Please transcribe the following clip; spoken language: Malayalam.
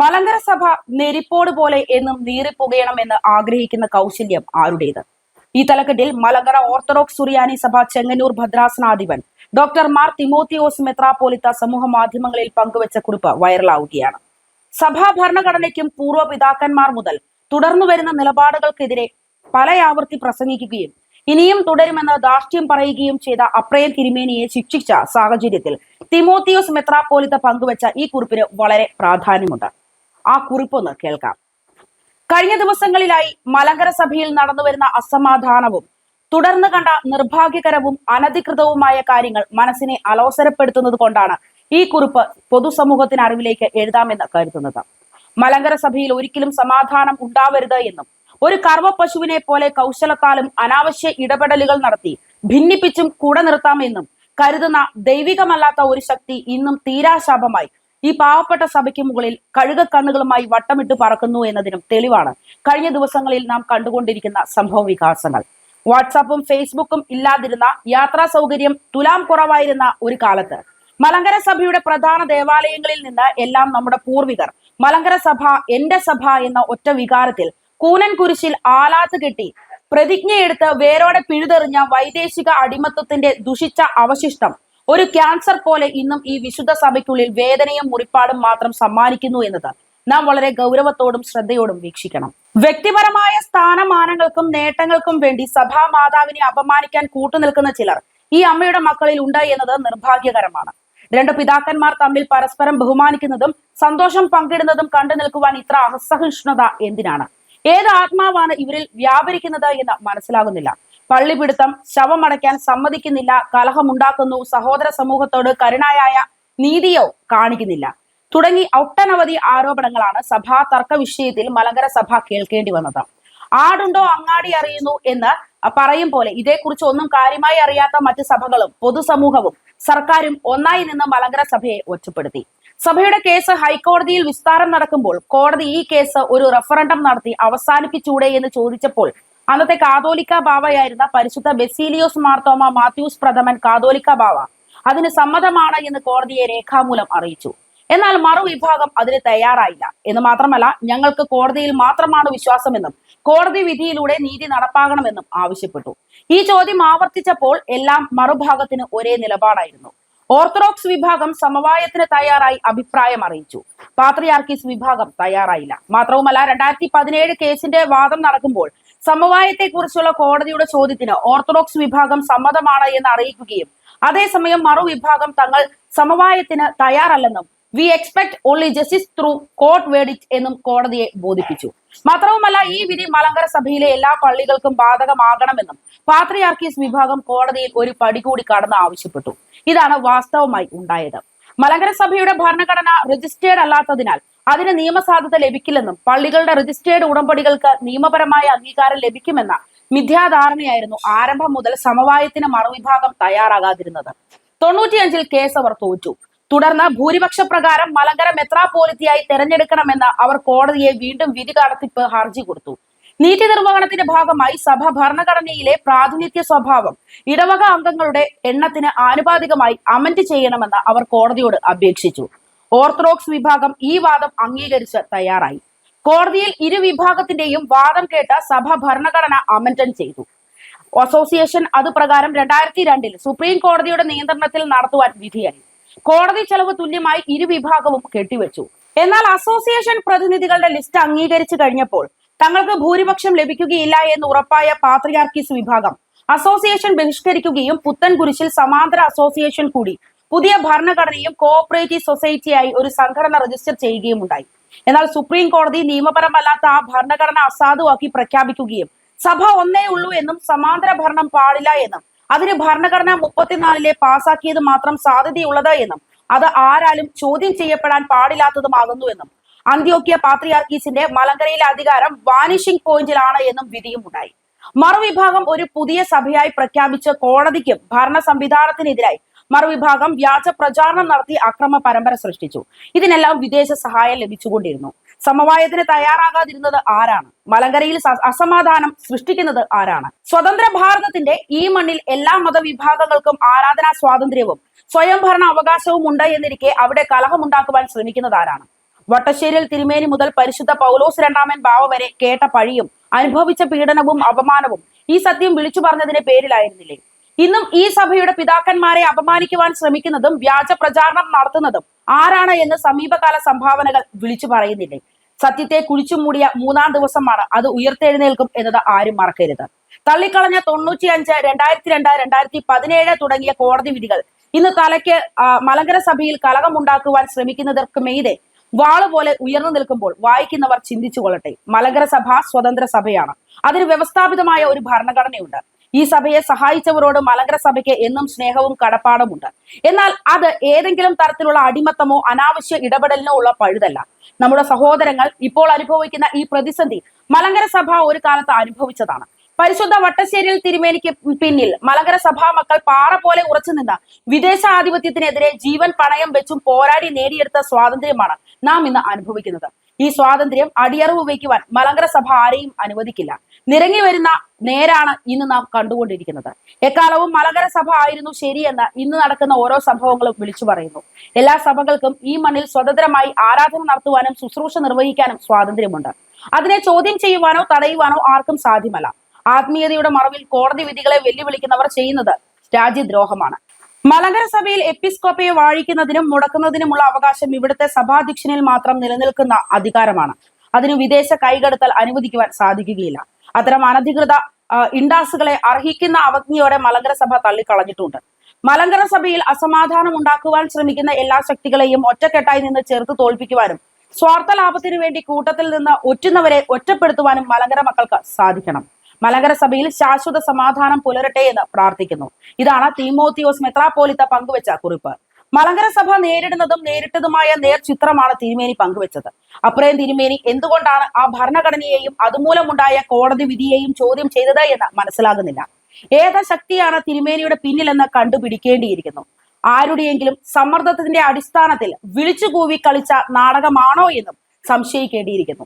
മലങ്കര സഭ നെരിപ്പോട് പോലെ എന്നും നീറിപ്പുകയണമെന്ന് ആഗ്രഹിക്കുന്ന കൗശല്യം ആരുടേത്? ഈ തലക്കെട്ടിൽ മലങ്കര ഓർത്തഡോക്സ് സുറിയാനി സഭ ചെങ്ങന്നൂർ ഭദ്രാസനാധിപൻ ഡോക്ടർ മാർ തിമോത്തിയോസ് മെത്രാപോലിത്ത സമൂഹ മാധ്യമങ്ങളിൽ പങ്കുവച്ച കുറിപ്പ് വൈറലാവുകയാണ്. സഭാ ഭരണഘടനയ്ക്കും പൂർവ പിതാക്കന്മാർ മുതൽ തുടർന്നു വരുന്ന നിലപാടുകൾക്കെതിരെ പലയാവർത്തി പ്രസംഗിക്കുകയും ഇനിയും തുടരുമെന്ന് ദാർഷ്ട്യം പറയുകയും ചെയ്ത അപ്രയം തിരുമേനിയെ ശിക്ഷിച്ച സാഹചര്യത്തിൽ തിമോത്തിയോസ് മെത്രാപ്പോലിത്ത പങ്കുവച്ച ഈ കുറിപ്പിന് വളരെ പ്രാധാന്യമുണ്ട്. ആ കുറിപ്പൊന്ന് കേൾക്കാം. കഴിഞ്ഞ ദിവസങ്ങളിലായി മലങ്കര സഭയിൽ നടന്നുവരുന്ന അസമാധാനവും തുടർന്ന് കണ്ട നിർഭാഗ്യകരവും അനധികൃതവുമായ കാര്യങ്ങൾ മനസ്സിനെ അലോസരപ്പെടുത്തുന്നത് കൊണ്ടാണ് ഈ കുറിപ്പ് പൊതുസമൂഹത്തിന് അറിവിലേക്ക് എഴുതാമെന്ന് കരുതുന്നത്. മലങ്കര സഭയിൽ ഒരിക്കലും സമാധാനം ഉണ്ടാവരുത് എന്നും ഒരു കർമ്മ പശുവിനെ പോലെ കൗശലത്താലും അനാവശ്യ ഇടപെടലുകൾ നടത്തി ഭിന്നിപ്പിച്ചും കൂടെ നിർത്താമെന്നും കരുതുന്ന ദൈവികമല്ലാത്ത ഒരു ശക്തി ഇന്നും തീരാശാപമായി ഈ പാവപ്പെട്ട സഭയ്ക്ക് മുകളിൽ കഴുക കണ്ണുകളുമായി വട്ടമിട്ട് പറക്കുന്നു എന്നതിനും തെളിവാണ്. കഴിഞ്ഞ ദിവസങ്ങളിൽ നാം കണ്ടുകൊണ്ടിരിക്കുന്ന സംഭവ വികാസങ്ങൾ. വാട്സാപ്പും ഫേസ്ബുക്കും ഇല്ലാതിരുന്ന യാത്രാ സൗകര്യം തുലാം കുറവായിരുന്ന ഒരു കാലത്ത്. മലങ്കര സഭയുടെ പ്രധാന ദേവാലയങ്ങളിൽ നിന്ന് എല്ലാം നമ്മുടെ പൂർവികർ മലങ്കര സഭ എന്റെ സഭ എന്ന ഒറ്റ വികാരത്തിൽ കൂനൻ കുരിശിൽ ആലാത്ത് കെട്ടി പ്രതിജ്ഞയെടുത്ത് വേരോടെ പിഴുതെറിഞ്ഞ വൈദേശിക അടിമത്വത്തിന്റെ ദുഷിച്ച അവശിഷ്ടം ഒരു ക്യാൻസർ പോലെ ഇന്നും ഈ വിശുദ്ധ സഭയ്ക്കുള്ളിൽ വേദനയും മുറിപ്പാടും മാത്രം സമ്മാനിക്കുന്നു എന്നത് നാം വളരെ ഗൗരവത്തോടും ശ്രദ്ധയോടും വീക്ഷിക്കണം. വ്യക്തിപരമായ സ്ഥാനമാനങ്ങൾക്കും നേട്ടങ്ങൾക്കും വേണ്ടി സഭാ മാതാവിനെ അപമാനിക്കാൻ കൂട്ടുനിൽക്കുന്ന ചിലർ ഈ അമ്മയുടെ മക്കളിൽ ഉണ്ട് എന്നത് നിർഭാഗ്യകരമാണ്. രണ്ട് പിതാക്കന്മാർ തമ്മിൽ പരസ്പരം ബഹുമാനിക്കുന്നതും സന്തോഷം പങ്കിടുന്നതും കണ്ടു നിൽക്കുവാൻ ഇത്ര അസഹിഷ്ണുത എന്തിനാണ്? ഏത് ആത്മാവാണ് ഇവരിൽ വ്യാപരിക്കുന്നത് എന്ന് മനസ്സിലാകുന്നില്ല. പള്ളിപിടുത്തം ശവമടയ്ക്കാൻ സമ്മതിക്കുന്നില്ല കലഹമുണ്ടാക്കുന്നു സഹോദര സമൂഹത്തോട് കരുണായായ നീതിയോ കാണിക്കുന്നില്ല. തുടങ്ങി ഒട്ടനവധി ആരോപണങ്ങളാണ് സഭാ തർക്ക വിഷയത്തിൽ മലങ്കര സഭ കേൾക്കേണ്ടി വന്നത്. ആടുണ്ടോ അങ്ങാടി അറിയുന്നു എന്ന് പറയും പോലെ ഇതേക്കുറിച്ച് ഒന്നും കാര്യമായി അറിയാത്ത മറ്റ് സഭകളും പൊതുസമൂഹവും സർക്കാരും ഒന്നായി നിന്ന് മലങ്കര സഭയെ ഒറ്റപ്പെടുത്തി. സഭയുടെ കേസ് ഹൈക്കോടതിയിൽ വിസ്താരം നടക്കുമ്പോൾ കോടതി ഈ കേസ് ഒരു റഫറൻഡം നടത്തി അവസാനിപ്പിച്ചൂടെ എന്ന് ചോദിച്ചപ്പോൾ അന്നത്തെ കാതോലിക്ക ബാവയായിരുന്ന പരിശുദ്ധ ബെസീലിയോസ് മാർത്തോമ മാത്യൂസ് പ്രഥമൻ കാതോലിക്ക ബാവ അതിന് സമ്മതമാണ് എന്ന് കോടതിയെ രേഖാമൂലം അറിയിച്ചു. എന്നാൽ മറുവിഭാഗം അതിന് തയ്യാറായില്ല. എന്ന് മാത്രമല്ല ഞങ്ങൾക്ക് കോടതിയിൽ മാത്രമാണ് വിശ്വാസമെന്നും കോടതി വിധിയിലൂടെ നീതി നടപ്പാകണമെന്നും ആവശ്യപ്പെട്ടു. ഈ ചോദ്യം ആവർത്തിച്ചപ്പോൾ എല്ലാം മറുഭാഗത്തിന് ഒരേ നിലപാടായിരുന്നു. ഓർത്തഡോക്സ് വിഭാഗം സമവായത്തിന് തയ്യാറായി അഭിപ്രായം അറിയിച്ചു. പാത്രിയാർക്കീസ് വിഭാഗം തയ്യാറായില്ല. മാത്രവുമല്ല രണ്ടായിരത്തി പതിനേഴ് കേസിന്റെ വാദം നടക്കുമ്പോൾ സമവായത്തെക്കുറിച്ചുള്ള കോടതിയുടെ ചോദ്യത്തിന് ഓർത്തഡോക്സ് വിഭാഗം സമ്മതമാണ് എന്ന് അറിയിക്കുകയും അതേസമയം മറുവിഭാഗം തങ്ങൾ സമവായത്തിന് തയ്യാറല്ലെന്നും we expect only justice through court verdict എന്നും കോടതിയെ ബോധിപ്പിച്ചു. മാത്രവുമല്ല ഈ വിധി മലങ്കര സഭയിലെ എല്ലാ പള്ളികൾക്കും ബാധകമാകണമെന്നും പാത്രിയാർക്കീസ് വിഭാഗം കോടതിയിൽ ഒരു പടി കൂടി കടന്ന് ആവശ്യപ്പെട്ടു. ഇതാണ് വാസ്തവമായി ഉണ്ടായത്. മലങ്കര സഭയുടെ ഭരണഘടന രജിസ്റ്റേർഡ് അല്ലാത്തതിനാൽ അതിന് നിയമസാധുത ലഭിക്കില്ലെന്നും പള്ളികളുടെ രജിസ്റ്റേർഡ് ഉടമ്പടികൾക്ക് നിയമപരമായ അംഗീകാരം ലഭിക്കുമെന്ന മിഥ്യാധാരണയായിരുന്നു ആരംഭം മുതൽ സമവായത്തിന് മറുവിഭാഗം തയ്യാറാകാതിരുന്നത്. തൊണ്ണൂറ്റിയഞ്ചിൽ കേസ് അവർ തോറ്റു. തുടർന്ന് ഭൂരിപക്ഷ പ്രകാരം മലങ്കര മെത്രാപോലിത്തിയായി തെരഞ്ഞെടുക്കണമെന്ന് അവർ കോടതിയെ വീണ്ടും വിധി കടത്തിപ്പ് ഹർജി കൊടുത്തു. നീതി നിർവഹണത്തിന്റെ ഭാഗമായി സഭ ഭരണഘടനയിലെ പ്രാതിനിധ്യ സ്വഭാവം ഇടവക അംഗങ്ങളുടെ എണ്ണത്തിന് ആനുപാതികമായി അമന്റ് ചെയ്യണമെന്ന് അവർ കോടതിയോട് അപേക്ഷിച്ചു. ഓർത്തഡോക്സ് വിഭാഗം ഈ വാദം അംഗീകരിച്ച് തയ്യാറായി. കോടതിയിൽ ഇരു വിഭാഗത്തിന്റെയും വാദം കേട്ട സഭ ഭരണഘടന അമൻഡൻ ചെയ്തു. അസോസിയേഷൻ അത് പ്രകാരം രണ്ടായിരത്തി രണ്ടിൽ സുപ്രീം കോടതിയുടെ നിയന്ത്രണത്തിൽ നടത്തുവാൻ വിധിയായി. കോടതി ചെലവ് തുല്യമായി ഇരുവിഭാഗവും കെട്ടിവെച്ചു. എന്നാൽ അസോസിയേഷൻ പ്രതിനിധികളുടെ ലിസ്റ്റ് അംഗീകരിച്ചു കഴിഞ്ഞപ്പോൾ തങ്ങൾക്ക് ഭൂരിപക്ഷം ലഭിക്കുകയില്ല എന്ന് ഉറപ്പായ പാത്രിയാർക്കിസ് വിഭാഗം അസോസിയേഷൻ ബഹിഷ്കരിക്കുകയും പുത്തൻ കുരിശിൽ സമാന്തര അസോസിയേഷൻ കൂടി പുതിയ ഭരണഘടനയും കോഓപ്പറേറ്റീവ് സൊസൈറ്റിയായി ഒരു സംഘടന രജിസ്റ്റർ ചെയ്യുകയും ഉണ്ടായി. എന്നാൽ സുപ്രീം കോടതി നിയമപരമല്ലാത്ത ആ ഭരണഘടന അസാധുവാക്കി പ്രഖ്യാപിക്കുകയും സഭ ഒന്നേ ഉള്ളൂ എന്നും സമാന്തര ഭരണം പാടില്ല എന്നും അതിന് ഭരണഘടന മുപ്പത്തിനാലിലെ പാസാക്കിയത് മാത്രം സാധ്യതയുള്ളത് എന്നും അത് ആരാലും ചോദ്യം ചെയ്യപ്പെടാൻ പാടില്ലാത്തതുമാകുന്നു എന്നും. അന്ത്യോക്യ പാത്രിയാർക്കീസിന്റെ മലങ്കരയിലെ അധികാരം വാനിഷിംഗ് പോയിന്റിലാണ് എന്നും വിധിയും ഉണ്ടായി മറുവിഭാഗം ഒരു പുതിയ സഭയായി പ്രഖ്യാപിച്ച് കോടതിക്കും ഭരണ സംവിധാനത്തിനെതിരായി മറുവിഭാഗം വ്യാജ പ്രചാരണം നടത്തി അക്രമ പരമ്പര സൃഷ്ടിച്ചു. ഇതിനെല്ലാം വിദേശ സഹായം ലഭിച്ചുകൊണ്ടിരുന്നു. സമവായത്തിന് തയ്യാറാകാതിരുന്നത് ആരാണ്? മലങ്കരയിൽ അസമാധാനം സൃഷ്ടിക്കുന്നത് ആരാണ്? സ്വതന്ത്ര ഭാരതത്തിന്റെ ഈ മണ്ണിൽ എല്ലാ മതവിഭാഗങ്ങൾക്കും ആരാധനാ സ്വാതന്ത്ര്യവും സ്വയംഭരണ അവകാശവും ഉണ്ട് എന്നിരിക്കെ അവിടെ കലഹമുണ്ടാക്കുവാൻ ശ്രമിക്കുന്നത് ആരാണ്? വട്ടശ്ശേരിയിൽ തിരുമേനി മുതൽ പരിശുദ്ധ പൗലോസ് രണ്ടാമൻ ബാവ വരെ കേട്ട പഴിയും അനുഭവിച്ച പീഡനവും അപമാനവും ഈ സത്യം വിളിച്ചു പറഞ്ഞതിന്റെ പേരിലായിരുന്നില്ലേ? ഇന്നും ഈ സഭയുടെ പിതാക്കന്മാരെ അപമാനിക്കുവാൻ ശ്രമിക്കുന്നതും വ്യാജ പ്രചാരണം നടത്തുന്നതും ആരാണ് എന്ന് സമീപകാല സംഭാവനകൾ വിളിച്ചു പറയുന്നില്ലേ? സത്യത്തെ കുഴിച്ചുമൂടിയ മൂന്നാം ദിവസമാണ് അത് ഉയർത്തെഴുന്നേൽക്കും എന്നത് ആരും മറക്കരുത്. തള്ളിക്കളഞ്ഞ തൊണ്ണൂറ്റിയഞ്ച് രണ്ടായിരത്തി രണ്ട് രണ്ടായിരത്തി പതിനേഴ് തുടങ്ങിയ കോടതി വിധികൾ ഇന്ന് തലയ്ക്ക് മലങ്കര സഭയിൽ കലകമുണ്ടാക്കുവാൻ ശ്രമിക്കുന്നവർക്ക് മെയ്തെ വാളുപോലെ ഉയർന്നു നിൽക്കുമ്പോൾ വായിക്കുന്നവർ ചിന്തിച്ചു കൊള്ളട്ടെ. മലങ്കര സഭ സ്വതന്ത്ര സഭയാണ്. അതിന് വ്യവസ്ഥാപിതമായ ഒരു ഭരണഘടനയുണ്ട്. ഈ സഭയെ സഹായിച്ചവരോട് മലങ്കര സഭയ്ക്ക് എന്നും സ്നേഹവും കടപ്പാടുമുണ്ട്. എന്നാൽ അത് ഏതെങ്കിലും തരത്തിലുള്ള അടിമത്തമോ അനാവശ്യ ഇടപെടലിനോ ഉള്ള പഴുതല്ല. നമ്മുടെ സഹോദരങ്ങൾ ഇപ്പോൾ അനുഭവിക്കുന്ന ഈ പ്രതിസന്ധി മലങ്കര സഭ ഒരു കാലത്ത് അനുഭവിച്ചതാണ്. പരിശുദ്ധ വട്ടശ്ശേരിയിൽ തിരുമേനിക്ക് പിന്നിൽ മലങ്കര സഭാ മക്കൾ പാറ പോലെ ഉറച്ചു നിന്ന വിദേശ ആധിപത്യത്തിനെതിരെ ജീവൻ പണയം വെച്ചും പോരാടി നേടിയെടുത്ത സ്വാതന്ത്ര്യമാണ് നാം ഇന്ന് അനുഭവിക്കുന്നത്. ഈ സ്വാതന്ത്ര്യം അടിയറവ് വയ്ക്കുവാൻ മലങ്കര സഭ ആരെയും അനുവദിക്കില്ല. നിരങ്ങി വരുന്ന നേരാണ് ഇന്ന് നാം കണ്ടുകൊണ്ടിരിക്കുന്നത്. എക്കാലവും മലകര സഭ ആയിരുന്നു ശരിയെന്ന് ഇന്ന് നടക്കുന്ന ഓരോ സംഭവങ്ങളും വിളിച്ചു പറയുന്നു. എല്ലാ സഭകൾക്കും ഈ മണ്ണിൽ സ്വതന്ത്രമായി ആരാധന നടത്തുവാനും ശുശ്രൂഷ നിർവഹിക്കാനും സ്വാതന്ത്ര്യമുണ്ട്. അതിനെ ചോദ്യം ചെയ്യുവാനോ തടയുവാനോ ആർക്കും സാധ്യമല്ല. ആത്മീയതയുടെ മറവിൽ കോടതി വിധികളെ വെല്ലുവിളിക്കുന്നവർ ചെയ്യുന്നത് രാജ്യദ്രോഹമാണ്. മലങ്കര സഭയിൽ എപ്പിസ്കോപ്പയെ വാഴിക്കുന്നതിനും മുടക്കുന്നതിനുമുള്ള അവകാശം ഇവിടുത്തെ സഭാധ്യക്ഷനിൽ മാത്രം നിലനിൽക്കുന്ന അധികാരമാണ്. അതിന് വിദേശ കൈകടത്തൽ അനുവദിക്കുവാൻ സാധിക്കുകയില്ല. അത്തരം അനധികൃത ഇൻഡാസുകളെ അർഹിക്കുന്ന അവജ്ഞയോടെ മലങ്കര സഭ തള്ളിക്കളഞ്ഞിട്ടുണ്ട്. മലങ്കര സഭയിൽ അസമാധാനം ഉണ്ടാക്കുവാൻ ശ്രമിക്കുന്ന എല്ലാ ശക്തികളെയും ഒറ്റക്കെട്ടായി നിന്ന് ചെറുത്ത് തോൽപ്പിക്കുവാനും സ്വാർത്ഥ ലാഭത്തിനു വേണ്ടി കൂട്ടത്തിൽ നിന്ന് ഒറ്റുന്നവരെ ഒറ്റപ്പെടുത്തുവാനും മലങ്കര മക്കൾക്ക് സാധിക്കണം. മലങ്കര സഭയിൽ ശാശ്വത സമാധാനം പുലരട്ടെ എന്ന് പ്രാർത്ഥിക്കുന്നു. ഇതാണ് തീമോത്തിയോസ് മെത്രാപ്പോലിത്ത പങ്കുവച്ച കുറിപ്പ്. മലങ്കര സഭ നേരിടുന്നതും നേരിട്ടതുമായ നേർ ചിത്രമാണ് തിരുമേനി പങ്കുവച്ചത്. അപ്രയം തിരുമേനി എന്തുകൊണ്ടാണ് ആ ഭരണഘടനയെയും അതുമൂലമുണ്ടായ കോടതി വിധിയെയും ചോദ്യം ചെയ്തത് എന്ന് മനസ്സിലാകുന്നില്ല. ഏത ശക്തിയാണ് തിരുമേനിയുടെ പിന്നിലെന്ന് കണ്ടുപിടിക്കേണ്ടിയിരിക്കുന്നു? ആരുടെയെങ്കിലും സമ്മർദ്ദത്തിന്റെ അടിസ്ഥാനത്തിൽ വിളിച്ചുകൂവി കളിച്ച നാടകമാണോ എന്നും സംശയിക്കേണ്ടിയിരിക്കുന്നു.